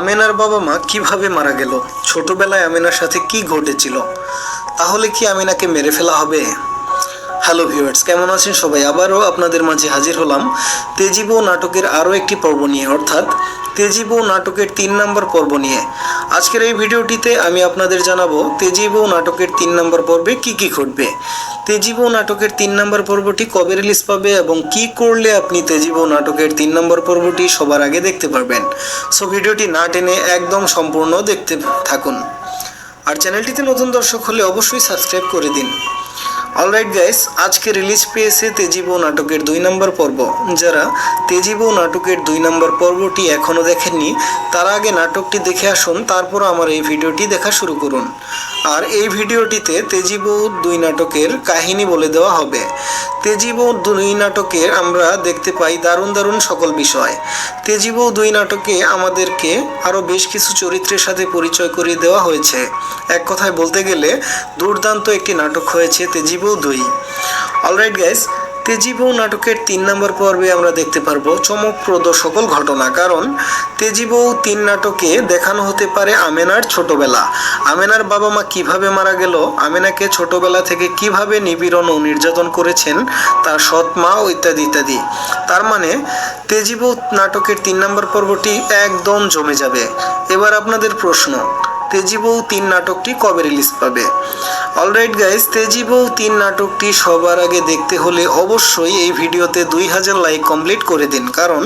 আমেনার বাবা মা কীভাবে মারা গেল? ছোটবেলায় আমেনার সাথে কি ঘটেছিল? তাহলে কি আমিনাকে মেরে ফেলা হবে? হ্যালো ভিউয়ার্স কেমন আছেন সবাই? আবারও আপনাদের মাঝে হাজির হলাম তেজিবো নাটকের আরও একটি পর্ব নিয়ে, অর্থাৎ তেজিবো নাটকের তিন নম্বর পর্ব নিয়ে। আজকের এই ভিডিওটিতে আমি আপনাদের জানাব তেজিবো নাটকের তিন নম্বর পর্বে কি কি ঘটবে। তেজিবো নাটকের তিন নম্বর পর্বটি কবে রিলিজ পাবে এবং কি করলে আপনি তেজিবো নাটকের তিন নম্বর পর্বটি সবার আগে দেখতে পারবেন। সো ভিডিওটি না টেনে একদম সম্পূর্ণ দেখতে থাকুন। আর চ্যানেলটিতে নতুন দর্শক হলে অবশ্যই সাবস্ক্রাইব করে দিন। অলরাইট গাইস আজকে রিলিজ পেয়েছে তেজিবো নাটকের দুই নম্বর পর্ব। যারা তেজিবো নাটকের দুই নম্বর পর্বটি এখনও দেখেননি, তারা আগে নাটকটি দেখে আসুন, তারপর আমার এই ভিডিওটি দেখা শুরু করুন। আর এই ভিডিওটিতে তেজিবো দুই নাটকের কাহিনী বলে দেওয়া হবে। তেজিবো দুই নাটকে আমরা দেখতে পাই দারুণ দারুণ সকল বিষয়। তেজিবৌ দুই নাটকে আমাদেরকে আরও বেশ কিছু চরিত্রের সাথে পরিচয় করিয়ে দেওয়া হয়েছে। এক কথায় বলতে গেলে দুর্দান্ত একটি নাটক হয়েছে তেজিবৌ দুই। অলরাইট গাইস তেজিবৌ নাটকের তিন নম্বর পর্বে আমরা দেখতে পারব চমকপ্রদ সকল ঘটনা, কারণ তেজিবৌ তিন নাটকে দেখানো হতে পারে আমেনার ছোটবেলা। আমেনার বাবা মা কীভাবে মারা গেল, আমেনাকে ছোটবেলা থেকে কীভাবে নিপীড়ন ও নির্যাতন করেছেন, তার সৎ মা ও ইত্যাদি ইত্যাদি। তার মানে তেজিবৌ নাটকের তিন নম্বর পর্বটি একদম জমে যাবে। এবার আপনাদের প্রশ্ন তেজিবৌ তিন নাটকটি কবে রিলিজ পাবে? অলরাইট গাইস তেজিবৌ তিন নাটকটি সবার আগে দেখতে হলে অবশ্যই এই ভিডিওতে দুই হাজার লাইক কমপ্লিট করে দিন। কারণ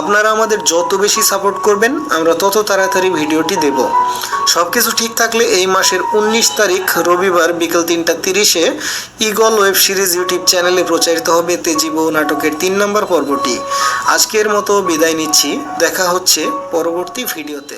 আপনারা আমাদের যত বেশি সাপোর্ট করবেন, আমরা তত তাড়াতাড়ি ভিডিওটি দেব। সব কিছু ঠিক থাকলে এই মাসের উনিশ তারিখ, রবিবার বিকেল তিনটা তিরিশে ইগল ওয়েব সিরিজ ইউটিউব চ্যানেলে প্রচারিত হবে তেজিবৌ নাটকের তিন নম্বর পর্বটি। আজকের মতো বিদায় নিচ্ছি। দেখা হচ্ছে পরবর্তী ভিডিওতে।